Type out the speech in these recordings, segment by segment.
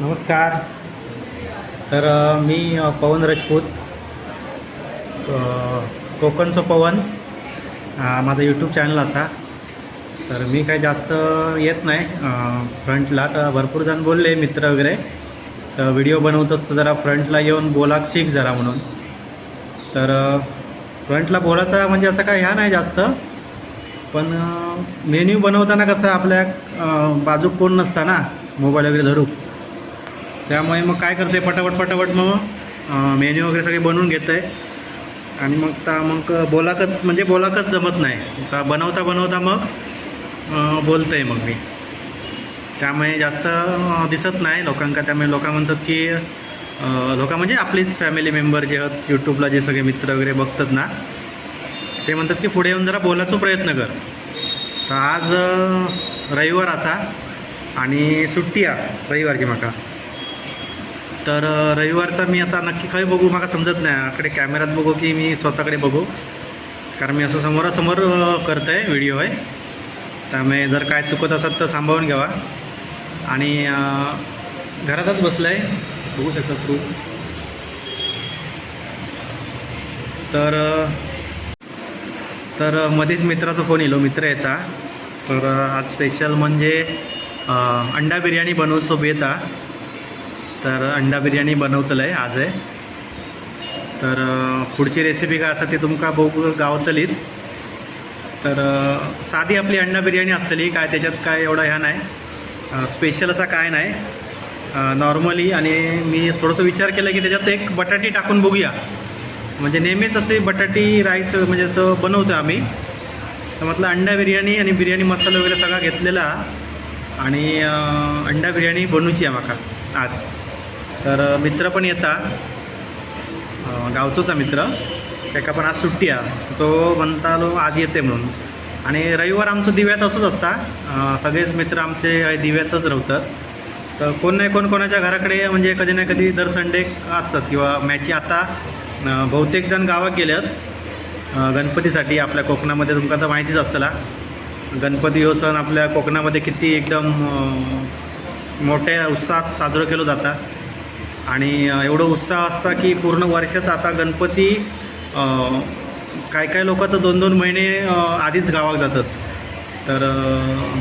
नमस्कार. तर मी पवन राजपूत. कोकणचं पवन. माझा यूट्यूब चॅनल असा. तर मी काही जास्त येत नाही. फ्रंटला तर भरपूर जण बोलले मित्र वगैरे. तर व्हिडिओ बनवतोच तर जरा फ्रंटला येऊन बोला शिक जरा म्हणून. तर फ्रंटला बोलायचा म्हणजे असं काय ह्या नाही जास्त. पण मेन्यू बनवताना कसं आपल्या बाजूक कोण नसता ना मोबाईल वगैरे धरू त्यामुळे मग काय करते पटापट पटापट मग मेन्यू वगैरे सगळे बनवून घेतं आहे आणि मग ता मग बोलाकच म्हणजे बोलाकच जमत नाही. का बनवता बनवता मग बोलतं आहे मग मी. त्यामुळे जास्त दिसत नाही लोकांका. त्यामुळे लोक म्हणतात की लोक म्हणजे आपलीच फॅमिली मेंबर जे आहेत यूट्यूबला जे सगळे मित्र वगैरे बघतात ना ते म्हणतात की पुढे येऊन जरा बोलायचा प्रयत्न कर. तर आज रविवार असा आणि सुट्टी आहे रविवारची माका. तर रविवारचा मी आता नक्की काही बघू मला समजत नाही. आकडे कॅमेरात बघू की मी स्वतःकडे बघू. कारण मी असं समोरासमोर अ, करत आहे व्हिडिओ आहे. त्यामुळे जर काय चुकत असत तर सांभाळून घ्यावा. आणि घरातच बसलं आहे बघू शकता तू. तर तर मध्येच मित्राचा फोन येलो. मित्र येता तर आज स्पेशल म्हणजे अंडा बिर्याणी बनवू येता तर अंडा बिर्याणी बनवतलं आहे आज आहे तर पुढची रेसिपी काय असा ती तुमका बघू गावतलीच. तर साधी आपली अंडा बिर्याणी असतली काय त्याच्यात काय एवढा ह्या नाही. स्पेशल असा काय नाही. नॉर्मली आणि मी थोडंसं विचार केला की त्याच्यात एक बटाटी टाकून बघूया. म्हणजे नेहमीच असे बटाटी राईस म्हणजे तो बनवतो आम्ही. तर म्हटलं अंडा बिर्याणी आणि बिर्याणी मसाला वगैरे सगळा घेतलेला. आणि अंडा बिर्याणी बनवूची आहे माका आज. तर मित्र पण येता. गावचोचा मित्र. त्याका पण आज सुट्टी आहे. तो म्हणतालो आज येते म्हणून. आणि रविवार आमचं दिव्यात असंच असता. सगळेच मित्र आमचे दिव्यातच राहतात तर कोण नाही कोण कोणाच्या घराकडे म्हणजे कधी ना कधी दर संडे असतात किंवा मॅची आता बहुतेक जण गावात गेल्यात गणपतीसाठी आपल्या कोकणामध्ये तुमका तर माहितीच असतला. गणपती हो सण आपल्या कोकणामध्ये किती एकदम मोठ्या उत्साहात साजरं केलं जातं. आणि एवढं उत्साह असता की पूर्ण वर्षाचा आता गणपती काय काय लोक तर दोन दोन महिने आधीच गावात जातात. तर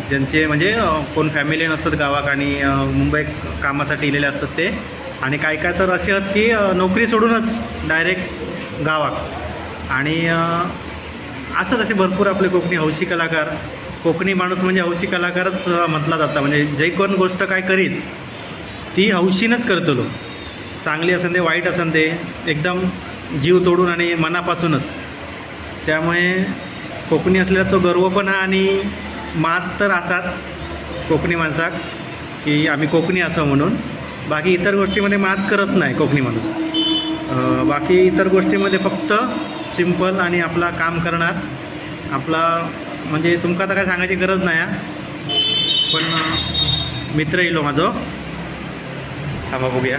ज्यांचे म्हणजे कोण फॅमिली नसतात गावात आणि मुंबई कामासाठी इलेले असतात ते. आणि काय काय तर असे आहेत की नोकरी सोडूनच डायरेक्ट गावात. आणि असं तसे असे भरपूर आपले कोकणी हौशी कलाकार कोकणी माणूस म्हणजे हौशी कलाकारच म्हटला जाता. म्हणजे जे कोण गोष्ट काय करीत ती हौशीनंच करतो लोक. चांगली असेल ते वाईट असेल ते एकदम जीव तोडून आणि मनापासूनच. त्यामुळे कोकणी असल्याचा हा आणि मास तर असाच कोकणी माणसाक की आम्ही कोकणी असं म्हणून. बाकी इतर गोष्टीमध्ये मास करत नाही कोकणी माणूस. बाकी इतर गोष्टीमध्ये फक्त सिंपल आणि आपला काम करणार आपला म्हणजे तुमका तर काय सांगायची गरज नाही हा. पण मित्र येलो माझं. थांबा बघूया.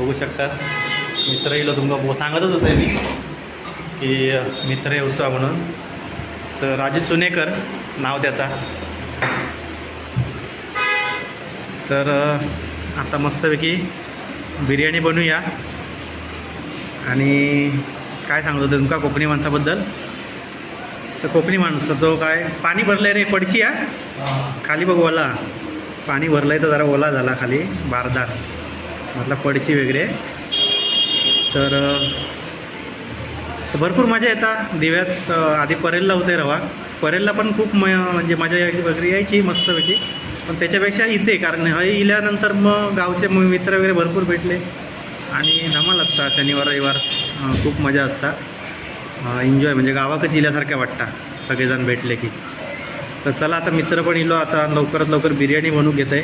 बघू शकतास. मित्र येलो तुमका सांगतच होते मी की मित्र येऊचा म्हणून. तर राजू सुनेकर नाव त्याचा. तर आता मस्तपैकी बिर्याणी बनवूया आणि काय सांगत होते तुमका कोकणी माणसाबद्दल? तर कोकणी माणसाचं काय पाणी भरलंय रे पडशी या खाली बघ ओला. पाणी भरलंय तर जरा ओला झाला खाली बारदार. म्हटलं पडशी वगैरे तर भरपूर मजा येतात दिव्यात. आधी परेलला होते रवा. परेलला पण खूप म म्हणजे मजा यायची वगैरे यायची मस्तपैकी पण त्याच्यापेक्षा इथे कारण हे इल्यानंतर मग गावचे मित्र वगैरे भरपूर भेटले. आणि धमाल असता शनिवार रविवार खूप मजा असता. एन्जॉय म्हणजे गावाकच इल्यासारख्या वाटता सगळेजण भेटले की. तर चला आता मित्र पण इलो आता लवकरात लवकर बिर्याणी बनवून घेत आहे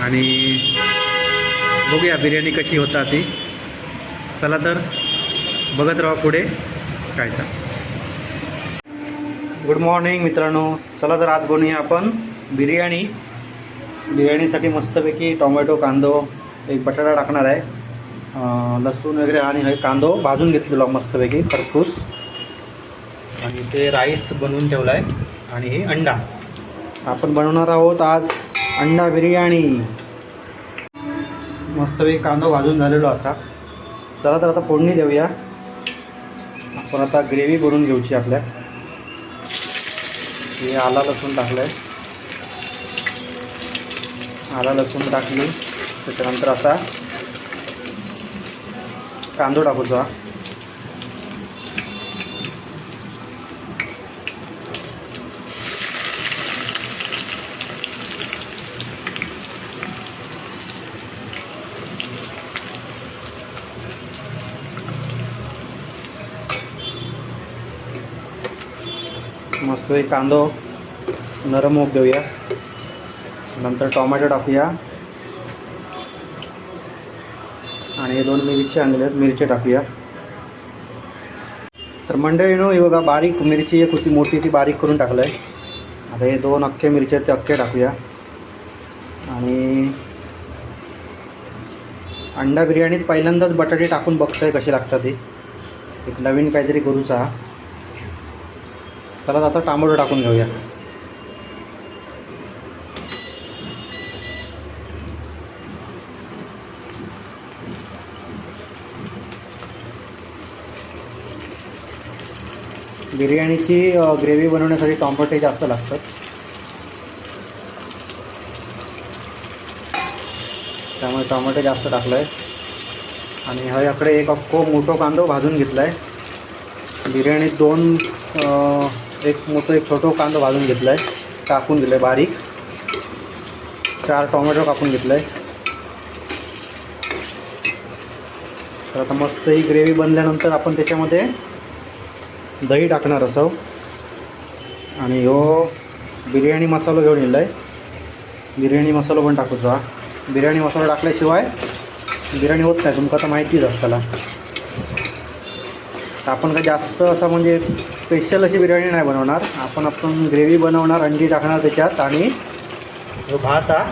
आणि बघूया बिर्याणी कशी होता ती. चला तर बघत राहा पुढे काय तर गुड मॉर्निंग मित्रांनो. चला तर आज बनवूया आपण बिर्याणी. बिर्याणीसाठी मस्तपैकी टोमॅटो कांदो एक बटाटा टाकणार आहे. लसूण वगैरे आणि हे कांदो भाजून घेतलेला मस्तपैकी खरपूस. आणि ते राईस बनवून ठेवला आहे आणि हे अंडा. आपण बनवणार आहोत आज अंडा बिर्याणी. मस्तपैकी कांदा भाजून झालेलो असा. चला तर आता फोडणी देऊया. आपण आता ग्रेव्ही बनवून घेऊची आपल्या. हे आला लसूण टाकलं आहे आला लसूण टाकली. त्याच्यानंतर आता कांदो टाकूचा. मस्त एक कांदो नरम होऊ देऊया. नंतर टोमॅटो टाकूया. आणि हे दोन मिरची आणलेले आहेत मिरची टाकूया. तर मंडळीनो हे बघा बारीक मिरची एक होती मोठी ती बारीक करून टाकलं आहे आता हे दोन अख्खे मिरची आहेत ते अख्खे टाकूया. आणि अंडा बिर्याणीत पहिल्यांदाच बटाटे टाकून बघतोय कशी लागतात ते. एक नवीन काहीतरी करूचा. हा चला आता टामोटो टाकून घेऊया. बिर्याणीची ग्रेव्ही बनवण्यासाठी टॉम्पटे जास्त लागतात. त्यामुळे टॉमॅटो जास्त टाकलं आहे आणि हा याकडे एक अख्खो मोठो कांदो भाजून घेतला आहे बिर्याणीत दोन एक मोठं एक छोटं कांदो भाजून घेतला आहे कापून दिलं आहे बारीक. चार टोमॅटो कापून घेतलं आहे तर आता मस्त ही ग्रेव्ही बनल्यानंतर आपण त्याच्यामध्ये दही टाकणार असो. आणि ह्यो बिर्याणी मसाला घेऊन येईल आहे बिर्याणी मसाला पण टाकूचा बिर्याणी मसाला टाकल्याशिवाय बिर्याणी होत नाही तुमका आता माहितीच असताना तर आपण काय जास्त असं म्हणजे स्पेशल अशी बिर्याणी नाही बनवणार. आपण आपण ग्रेव्ही बनवणार अंडी टाकणार त्याच्यात आणि जो भात हा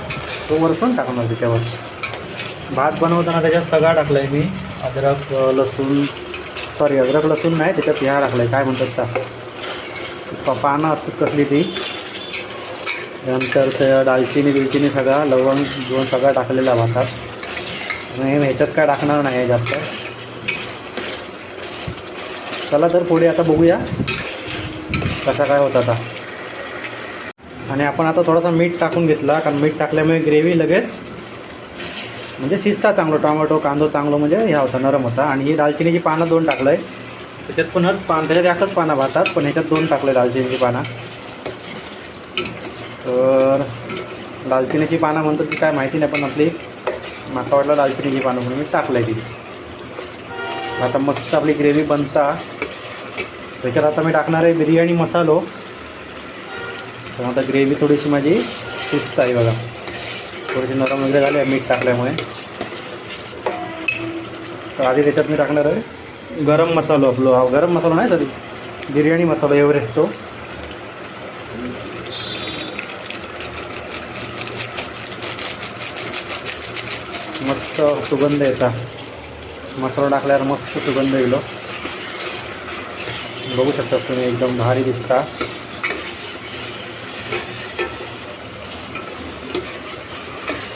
तो वरसून टाकणार त्याच्यावर. भात बनवताना त्याच्यात सगळा टाकला आहे मी. अद्रक लसूण सॉरी अद्रक लसूण नाही त्याच्यात ह्या टाकलं आहे काय म्हणतात त्या पानं असतात कसली ती. नंतर त्या दालचिनी बिलचिनी सगळा लवंग दोन सगळा टाकलेला भातात. आणि ह्याच्यात काय टाकणार नाही जास्त. चला तर पुढे आता बघूया कसा काय होता आता. आणि आपण आता थोडासा मीठ टाकून घेतला कारण मीठ टाकल्यामुळे ग्रेव्ही लगेच म्हणजे शिजता चांगलं टोमॅटो कांदो चांगलं म्हणजे ह्या होता नरम होता. आणि ही दालचिनीची पानं दोन टाकलं आहे त्याच्यात पण पान त्याच्यात एकच पानं भातात पण ह्याच्यात दोन टाकले दालचिनीची पानं. तर दालचिनीची पानं म्हणतो की काय माहिती नाही पण आपली माका वाटलं दालचिनीची पानं म्हणून मी टाकलं आहे तिथे आता मस्त आपली ग्रेव्ही बनता. त्याच्यात आता मी टाकणार आहे बिर्याणी मसालो. तर आता ग्रेव्ही थोडीशी माझी शिस्त आहे बघा. थोडीशी नरम वगैरे झाली आहे मीठ टाकल्यामुळे. तर आधी त्याच्यात मी टाकणार आहे गरम मसालो आपलो. हा गरम मसाला नाही तरी. बिर्याणी मसाला एव्हरेस्ट तो मस्त सुगंध येता. मसाला टाकल्यावर मस्त सुगंध येलो बघू शकता तुम्ही एकदम भारी दिसता.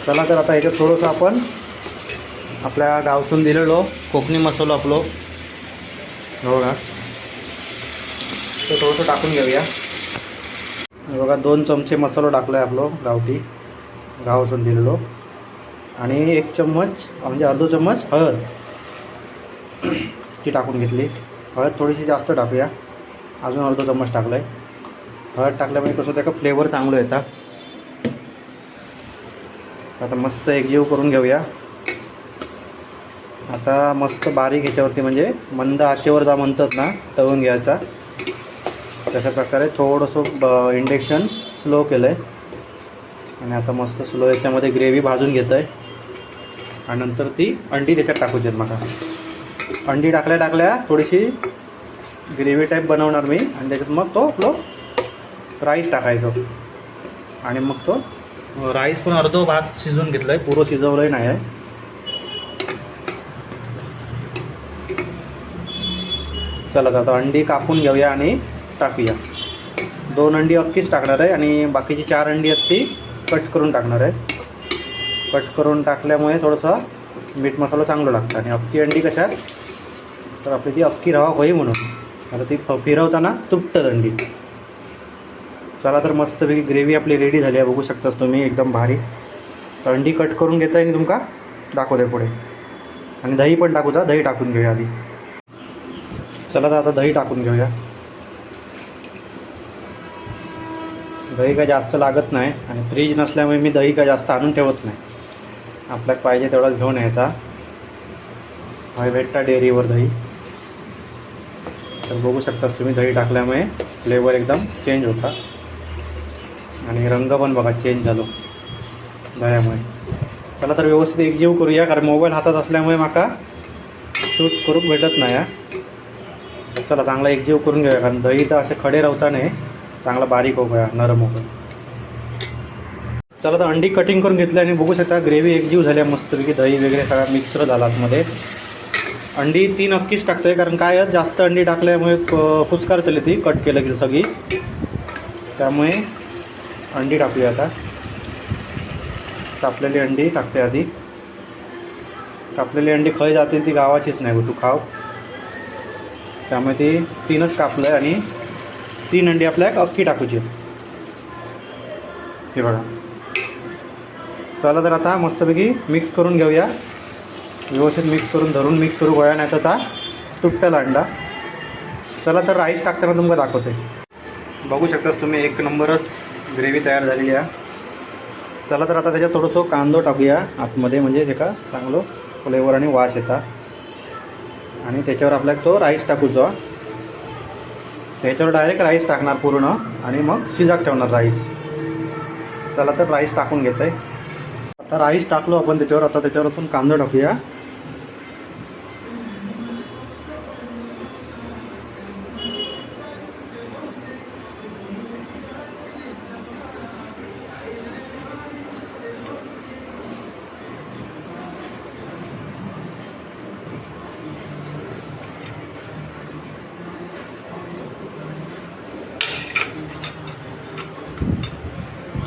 चला तर आता ह्याच्यात थोडंसं आपण आपल्या गावसून दिलेलो कोकणी मसालो आपलो. हो बघा तो थोडंसं टाकून घेऊया. बघा दोन चमचे मसालो टाकला आहे आपलो गावठी. गावसून दिलेलो. आणि एक चम्मच म्हणजे अर्धो चम्मच हळद. ती टाकून घेतली. हळद थोडीशी जास्त टाकूया. अजून अर्धा चम्मच टाकलं आहे हळद टाकल्यामुळे कसं त्याचा फ्लेवर चांगलं येतात आता मस्त एकजीव करून घेऊया. आता मस्त बारीक ह्याच्यावरती म्हणजे मंद आचेवर जा म्हणतात ना तळून घ्यायचा. तशा प्रकारे थोडंसं ब इंडक्शन स्लो केलं आहे आणि आता मस्त स्लो याच्यामध्ये ग्रेव्ही भाजून घेतं आहे आणि नंतर ती अंडी त्याच्यात टाकू देत मला अंडी टाकल्या टाकल्या थोडीशी ग्रेव्ही टाईप बनवणार मी. आणि त्याच्यात मग तो आपलं राईस टाकायचं. आणि मग तो राईस पण अर्धो भात शिजवून घेतला आहे पुरं शिजवलंही नाही आहे. चला आता अंडी कापून घेऊया आणि टाकूया. दोन अंडी अक्कीच टाकणार आहे आणि बाकीची चार अंडी आहेत ती कट करून टाकणार आहे. कट करून टाकल्यामुळे थोडंसं मीठ मसाला चांगला लागतं. आणि अख्खी अंडी कशा तर आपली ती अख्खी रवा होई म्हणून. आता ती फ- फिरवताना तुटतं अंडी. चला तर मस्तपैकी ग्रेव्ही आपली रेडी झाली आहे. बघू शकताच तुम्ही एकदम भारी. तर अंडी कट करून घेता आणि तुमका. दाखवते पुढे. आणि दही पण टाकूचा दही टाकून घेऊया आधी. चला तर आता दही टाकून घेऊया. दही काय जास्त लागत नाही. आणि फ्रीज नसल्यामुळे मी दही काय जास्त आणून ठेवत नाही. आपल्याला पाहिजे तेवढाच घेऊन यायचा. हवे भेटता डेअरीवर दही. तर बघू शकता तुम्ही दही टाकल्यामुळे फ्लेवर एकदम चेंज होता. आणि रंग पण बघा चेंज झालो दह्यामुळे. चला तर व्यवस्थित एकजीव करूया कारण मोबाईल हातात असल्यामुळे माका शूट करूक भेटत नाही चला चांगला एकजीव करून घेऊया कारण दही तर असे खडे राहता नाही चांगला बारीक होऊया नरम होऊया. चला तर अंडी कटिंग करून घेतली आणि बघू शकता ग्रेव्ही एकजीव झाल्या मस्तपैकी दही वगैरे सगळा मिक्सर झाला आतमध्ये. अंडी तीन टाकतो आहे कारण काय जास्त अंडी टाकल्यामुळे फुसकार फुसकारतली ती कट केलं की सगळी. त्यामुळे अंडी टाकली आता. कापलेली अंडी टाकते आधी. कापलेली अंडी खय जातील ती गावाचीच नाही हो, तू खाव. त्यामुळे ती तीनच कापलं आहे आणि तीन अंडी आपल्या अख्खी टाकूची. हे बघा. चला तर आता मस्तपैकी मिक्स करून घेऊया. व्यवस्थित मिक्स करून धरून मिक्स करू गोळ्या नाही तर आता तुटत्याला अंडा चला तर राईस टाकताना तुमका दाखवते. बघू शकतास तुम्ही एक नंबरच ग्रेव्ही तयार झालेली आहे. चला तर आता त्याच्यात थोडंसं कांदो टाकूया आतमध्ये म्हणजे त्याका का चांगलं फ्लेवर आणि वास येतात आणि त्याच्यावर आपल्याला तो राईस टाकूचा. त्याच्यावर डायरेक्ट राईस टाकणार पूर्ण आणि मग शिजाक ठेवणार राईस चला तर राईस टाकून घेतं आहे आता राईस टाकलो आपण त्याच्यावर आता त्याच्यावर आपण कांदा टाकूया.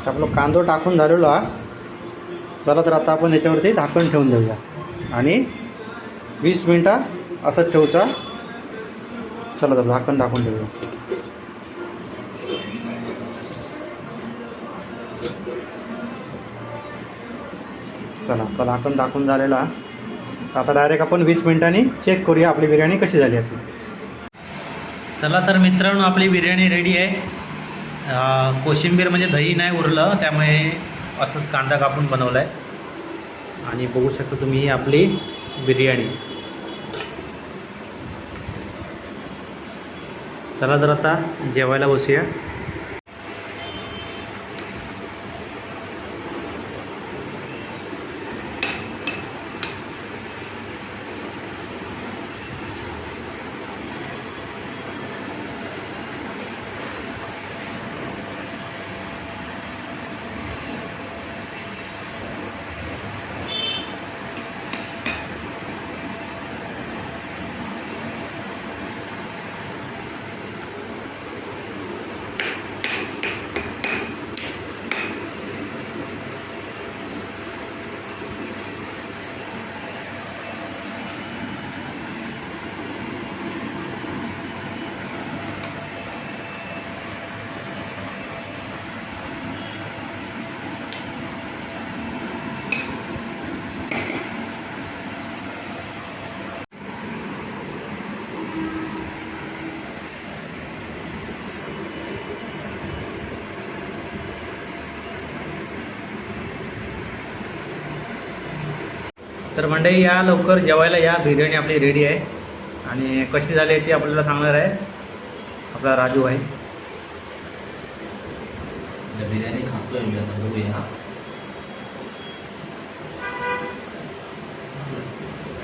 तर आपलं कांदो टाकून झालेलो हा. चला तर आता आपण याच्यावरती झाकण ठेवून देऊया. आणि वीस मिनटा असंच ठेवचा. चला तर झाकण टाकून देऊया. चला आपलं झाकण टाकून झालेला. आता डायरेक्ट आपण वीस मिनिटांनी चेक करूया आपली बिर्याणी कशी झाली आपली. चला तर मित्रांनो आपली बिर्याणी रेडी आहे. कोशिंबीर म्हणजे दही नाही उरलं त्यामुळे असंच कांदा कापून बनवला आहे आणि बघू शकता तुम्ही ही आपली बिर्याणी. चला तर आता जेवायला बसूया. तर मंडळी या लवकर जेवायला या. बिर्याणी आपली रेडी आहे. आणि कशी झाली आहे ती आपल्याला सांगणार आहे. आपला राजू आहे बिर्याणी खातोय मी आता बघूया.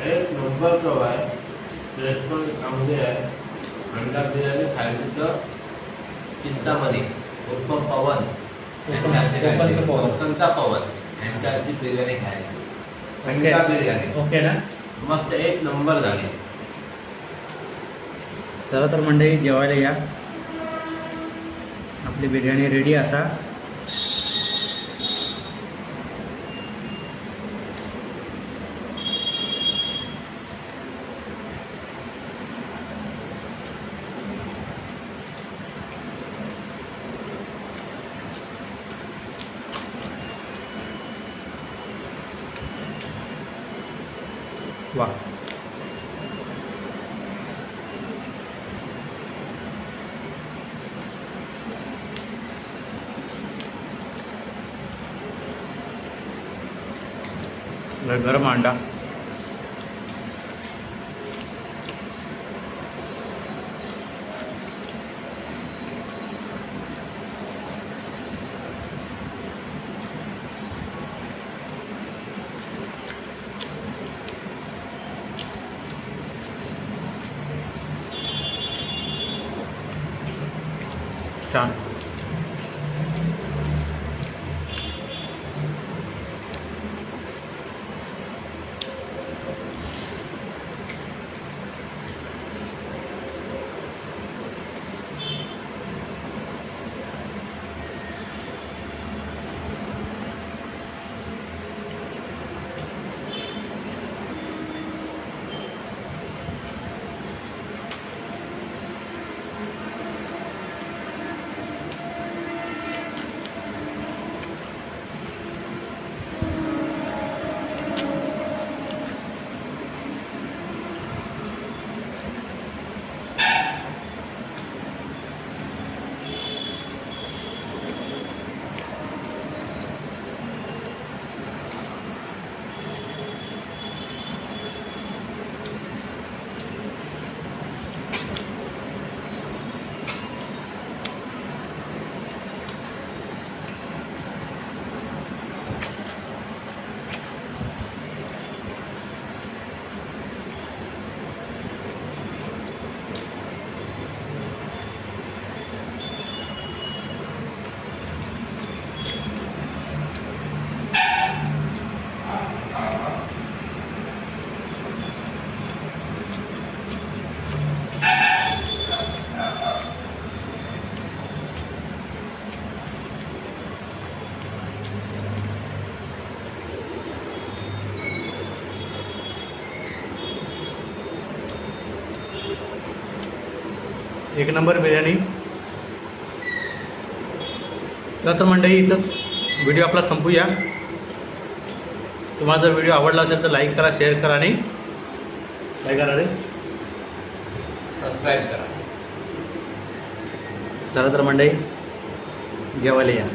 एक नंबर चव आहे. टेस्ट पण चांगली आहे. अंडा बिर्याणी खायची तर चिंतामणी उर्फ पवन यांच्या. पवन. यांच्या हातची बिर्याणी खायची. अंडा बिर्याणी ओके ना? मस्त एक नंबर झाली. चला तर मंडळी जेवायला या. आपली बिर्याणी रेडी असा. वा लय गरम अंडा টান एक नंबर बिर्याणी. चला तर मंडळी इथंच व्हिडिओ आपला संपूया. तुम्हाला जर व्हिडिओ आवडला असेल तर लाईक करा शेअर करा आणि काय करा रे? सबस्क्राईब करा. चला तर मंडळी जेवायला या.